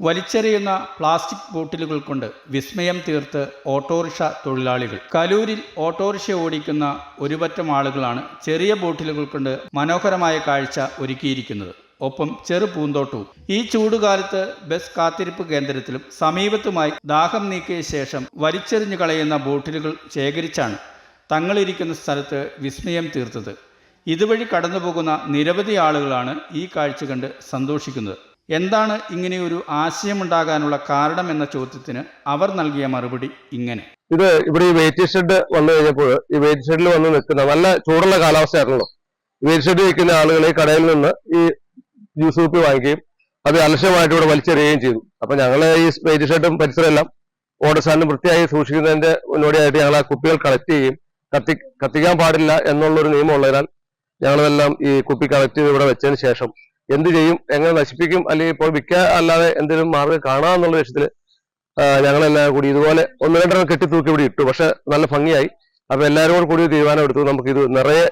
വലിച്ചെറിയുന്ന പ്ലാസ്റ്റിക് ബോട്ടിലുകൾ കൊണ്ട് വിസ്മയം തീർത്ത് ഓട്ടോറിക്ഷ തൊഴിലാളികൾ. കലൂരിൽ ഓട്ടോറിക്ഷ ഓടിക്കുന്ന ഒരുപറ്റം ആളുകളാണ് ചെറിയ ബോട്ടിലുകൾ കൊണ്ട് മനോഹരമായ കാഴ്ച ഒരുക്കിയിരിക്കുന്നത്. ഒപ്പം ചെറു പൂന്തോട്ടവും. ഈ ചൂടുകാലത്ത് ബസ് കാത്തിരിപ്പ് കേന്ദ്രത്തിലും സമീപത്തുമായി ദാഹം നീക്കിയ ശേഷം വലിച്ചെറിഞ്ഞു കളയുന്ന ബോട്ടിലുകൾ ശേഖരിച്ചാണ് തങ്ങളിരിക്കുന്ന സ്ഥലത്ത് വിസ്മയം തീർത്തത്. ഇതുവഴി കടന്നുപോകുന്ന നിരവധി ആളുകളാണ് ഈ കാഴ്ച കണ്ട് സന്തോഷിക്കുന്നത്. എന്താണ് ഇങ്ങനെയൊരു ആശയമുണ്ടാകാനുള്ള കാരണം എന്ന ചോദ്യത്തിന് അവർ നൽകിയ മറുപടി ഇങ്ങനെ. ഇത് ഇവിടെ ഈ വെയിറ്റ് ഷെഡ് വന്നു കഴിഞ്ഞപ്പോൾ ഈ വെയിറ്റ് ഷെഡിൽ വന്ന് നിൽക്കുന്ന നല്ല ചൂടുള്ള കാലാവസ്ഥയായിരുന്നല്ലോ. വെയിറ്റ് വയ്ക്കുന്ന ആളുകൾ ഈ കടയിൽ നിന്ന് ഈ ജ്യൂസ് കുപ്പി വാങ്ങിക്കുകയും അത് അലക്ഷ്യമായിട്ട് ഇവിടെ വലിച്ചെറിയുകയും ചെയ്തു. അപ്പൊ ഞങ്ങൾ ഈ വെയിറ്റ് ഷെഡും പരിസരം എല്ലാം ഓട്ടോ സ്റ്റാൻഡ് വൃത്തിയായി സൂക്ഷിക്കുന്നതിന്റെ മുന്നോടിയായിട്ട് ഞങ്ങൾ ആ കുപ്പികൾ കളക്ട് ചെയ്യുകയും കത്തി കത്തിക്കാൻ പാടില്ല എന്നുള്ളൊരു നിയമം ഉള്ളതിനാൽ ഞങ്ങളെല്ലാം ഈ കുപ്പി കളക്ട് ചെയ്ത് ഇവിടെ വെച്ചതിന് ശേഷം എന്ത് ചെയ്യും എങ്ങനെ നശിപ്പിക്കും അല്ലെങ്കിൽ ഇപ്പോൾ വിൽക്കുക അല്ലാതെ എന്തെങ്കിലും മാർഗം കാണാമെന്നുള്ള ലക്ഷ്യത്തിൽ ആ, ഞങ്ങളെല്ലാം കൂടി ഇതുപോലെ ഒന്ന് രണ്ടെണ്ണം കെട്ടി തൂക്കി ഇവിടെ ഇട്ടു. പക്ഷെ നല്ല ഭംഗിയായി. അപ്പൊ എല്ലാവരോടും കൂടെ തീരുമാനം എടുത്തു നമുക്ക് ഇത് നിറയെ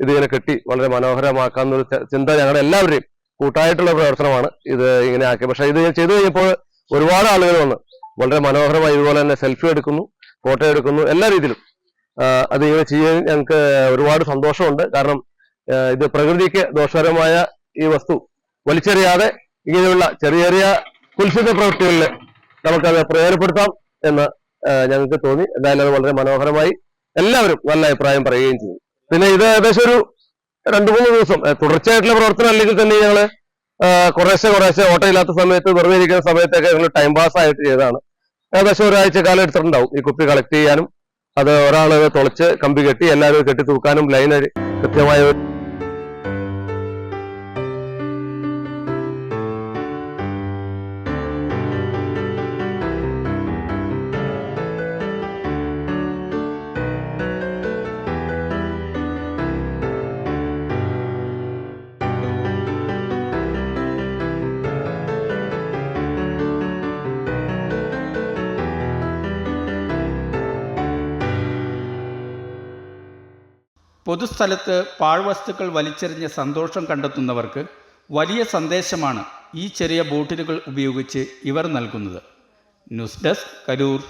ഇതിങ്ങനെ കെട്ടി വളരെ മനോഹരമാക്കാമെന്നൊരു ചിന്ത ഞങ്ങളുടെ എല്ലാവരുടെയും കൂട്ടായിട്ടുള്ള പ്രവർത്തനമാണ് ഇത് ഇങ്ങനെ ആക്കി. പക്ഷെ ഇത് ചെയ്തു കഴിഞ്ഞപ്പോൾ ഒരുപാട് ആളുകൾ വന്ന് വളരെ മനോഹരമായി ഇതുപോലെ തന്നെ സെൽഫി എടുക്കുന്നു ഫോട്ടോ എടുക്കുന്നു എല്ലാ രീതിയിലും. അത് ഇങ്ങനെ ചെയ്യാൻ ഞങ്ങൾക്ക് ഒരുപാട് സന്തോഷമുണ്ട്. കാരണം ഇത് പ്രകൃതിക്ക് ദോഷകരമായ ഈ വസ്തു വലിച്ചെറിയാതെ ഇങ്ങനെയുള്ള ചെറിയ ചെറിയ കുൽസിത പ്രവൃത്തികളിൽ നമുക്കത് പ്രയോജനപ്പെടുത്താം എന്ന് ഞങ്ങൾക്ക് തോന്നി. എന്തായാലും അത് വളരെ മനോഹരമായി എല്ലാവരും നല്ല അഭിപ്രായം പറയുകയും ചെയ്തു. പിന്നെ ഇത് ഏകദേശം ഒരു രണ്ടു മൂന്ന് ദിവസം തുടർച്ചയായിട്ടുള്ള പ്രവർത്തനം അല്ലെങ്കിൽ തന്നെ ഞങ്ങൾ കുറേശ്ശെ കുറേശ്ശെ ഓട്ടം ഇല്ലാത്ത സമയത്ത് വെറുതെ ഇരിക്കുന്ന സമയത്തൊക്കെ ഞങ്ങൾ ടൈം പാസ് ആയിട്ട് ചെയ്തതാണ്. ഏകദേശം ഒരാഴ്ച കാലം എടുത്തിട്ടുണ്ടാവും ഈ കുപ്പി കളക്ട് ചെയ്യാനും. അത് ഒരാൾ തുളച്ച് കമ്പി കെട്ടി എല്ലാവരും കെട്ടി തൂക്കാനും ലൈൻ കൃത്യമായ പൊതുസ്ഥലത്ത് പാഴ്വസ്തുക്കൾ വലിച്ചെറിഞ്ഞ് സന്തോഷം കണ്ടെത്തുന്നവർക്ക് വലിയ സന്ദേശമാണ് ഈ ചെറിയ ബോട്ടിലുകൾ ഉപയോഗിച്ച് ഇവർ നൽകുന്നത്. News desk Karur.